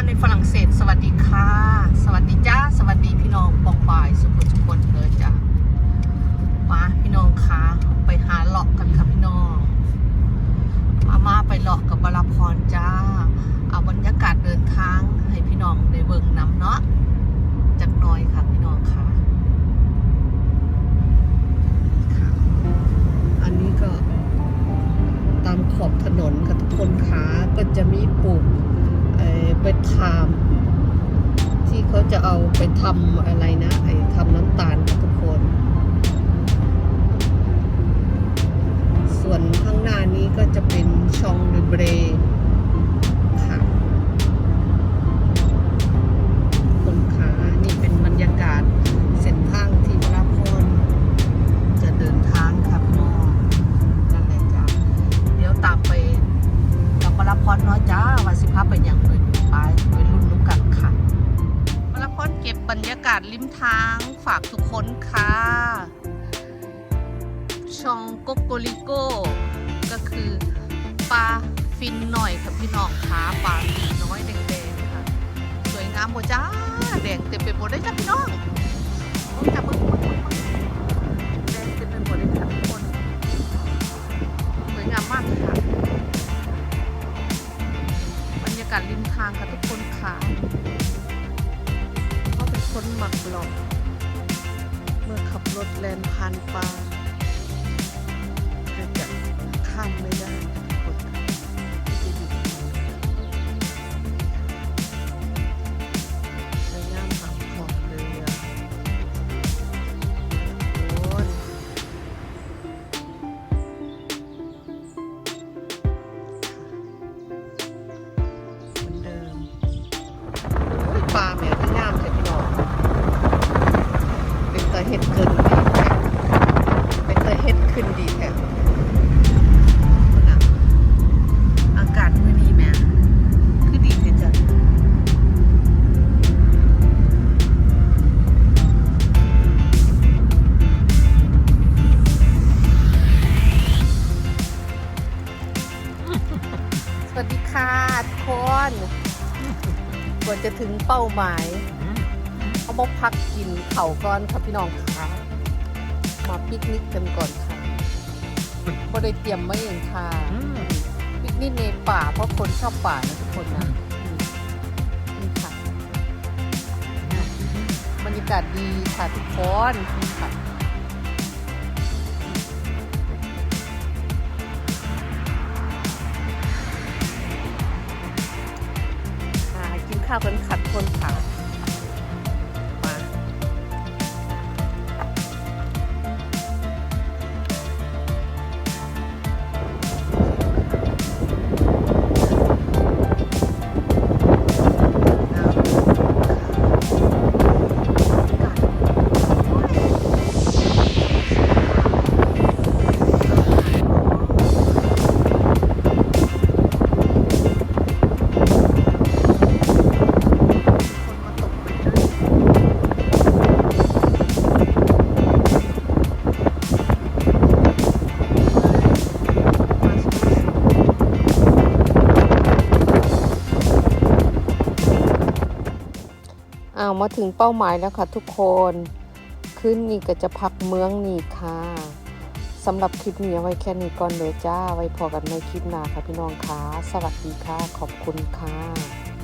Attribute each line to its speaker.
Speaker 1: รในฝรั่งเศส สวัสดีค่ะ สวัสดีจ้า สวัสดีพี่น้องปองปายสุขสุขคนเลยจ้ามาพี่น้องคะไปหาเลาะกันค่ะพี่น้องมามาไปเลาะกับบาราพรจ้า เอาบรรยากาศเดินทางให้พี่น้องได้เบิ่งน้ำเนาะจากน้อยค่ะพี่น้องค่ะอันนี้ก็ตามขอบถนนค่ะทุกคนขาก็จะมีปลูกเอ่อไปทาม ที่เขาจะเอาไปทำอะไรนะ ไอ้ทำน้ำตาลค่ะทุกคน ส่วนข้างหน้านี้ก็จะเป็นชองเดเบร บรรยากาศริมทางฝากทุกคนค่ะชองโกโกลิโก้ก็คือปลาฟินหน่อยค่ะพี่น้องค่ะปลาฟินน้อยแดงๆค่ะ สวยงามบ่จ้าแดงเต็มไปหมดเลยจ้าพี่น้องโอ้ยจ้าเบิ่งเบิ่งเบิ่งเบิ่งแดงเต็มไปหมดเลยค่ะทุกคนสวยงามมากค่ะบรรยากาศริมทางค่ะทุกคนค่ะ คนหมักหลอก เมื่อขับรถแลนผ่านป่า ค่ะทุกคน กว่าจะถึงเป้าหมายเขาบอกพักกินเข่าก่อนค่ะพี่น้องค่ะมาปิกนิกกันก่อนค่ะบ่ได้เตรียมไว้เองค่ะปิกนิกในป่าเพราะคนชอบป่านะทุกคนนะนี่ค่ะบรรยากาศดีค่ะทุกคนนี่ค่ะ คนข้าวกันขัดคนค่ะ อ้าวมาถึงเป้าหมายแล้วค่ะทุกคนขึ้นนี่ก็จะพักเมืองนี่ค่ะสำหรับคลิปนี้เอาไว้แค่นี้ก่อนเลยจ้า ไว้พอกันในคลิปหน้าค่ะพี่น้องค่ะ สวัสดีค่ะ ขอบคุณค่ะ